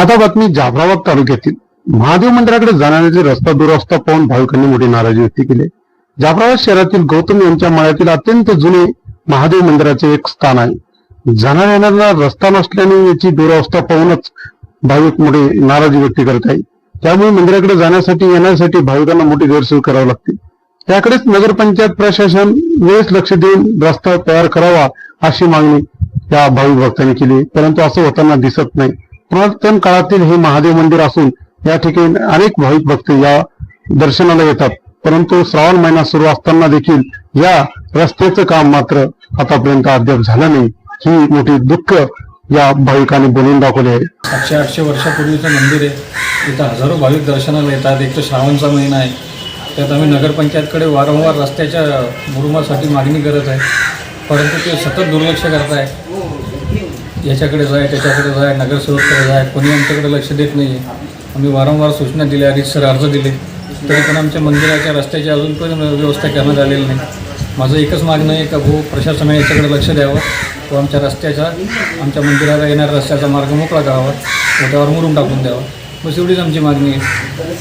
आता बातमी जाफराबाद तालुक्यातील महादेव मंदिराकडे जाणाऱ्याचे रस्ता दुरस्ता पाहून भाविकांनी मोठी नाराजी व्यक्त केली जाफराबाद शहरातील गौतम यांच्या मळ्यातील अत्यंत जुने महादेव मंदिराचे एक स्थान आहे. जाणार येणाऱ्या रस्ता नसल्याने याची दुरावस्था पाहूनच भाविक मोठे नाराजी व्यक्त करत आहे त्यामुळे मंदिराकडे जाण्यासाठी येण्यासाठी भाविकांना मोठी गैरसोय करावी लागते. त्याकडेच नगरपंचायत प्रशासन वेळेस लक्ष देऊन रस्ता तयार करावा अशी मागणी या भाविक भक्तांनी केली परंतु असं होताना दिसत नाही. पुरातन काळातील हे महादेव मंदिर असून या ठिकाणी अनेक भाविक भक्त या दर्शनाला येतात. परंतु श्रावण महिना सुरू असताना देखील या रस्त्याचं काम मात्र आतापर्यंत अद्याप झालं नाही. ही मोठी दुःख या भाविकांनी बोलून दाखवले आहे. सातशे आठशे वर्षापूर्वीचं मंदिर आहे. इथं हजारो भाविक दर्शनाला येतात. एक तर श्रावणचा महिना आहे. त्यात आम्ही नगरपंचायतकडे वारंवार रस्त्याच्या मुरुमासाठी मागणी करत आहे. परंतु ते सतत दुर्लक्ष करत आहे. याच्याकडे जाय त्याच्याकडे जाय नगरसेवककडे जाय कोणी आमच्याकडे लक्ष देत नाही आहे आम्ही वारंवार सूचना दिल्या सर अर्ज दिले. तरी पण आमच्या मंदिराच्या रस्त्याची अजून पण व्यवस्था करण्यात आलेली नाही. माझं एकच मागणं आहे का भाऊ प्रशासनाने याच्याकडे लक्ष द्यावं तो आमच्या रस्त्याचा आमच्या मंदिराला येणाऱ्या रस्त्याचा मार्ग मोकळा करावा. त्यावर मुरून टाकून द्यावा. बस एवढीच आमची मागणी आहे.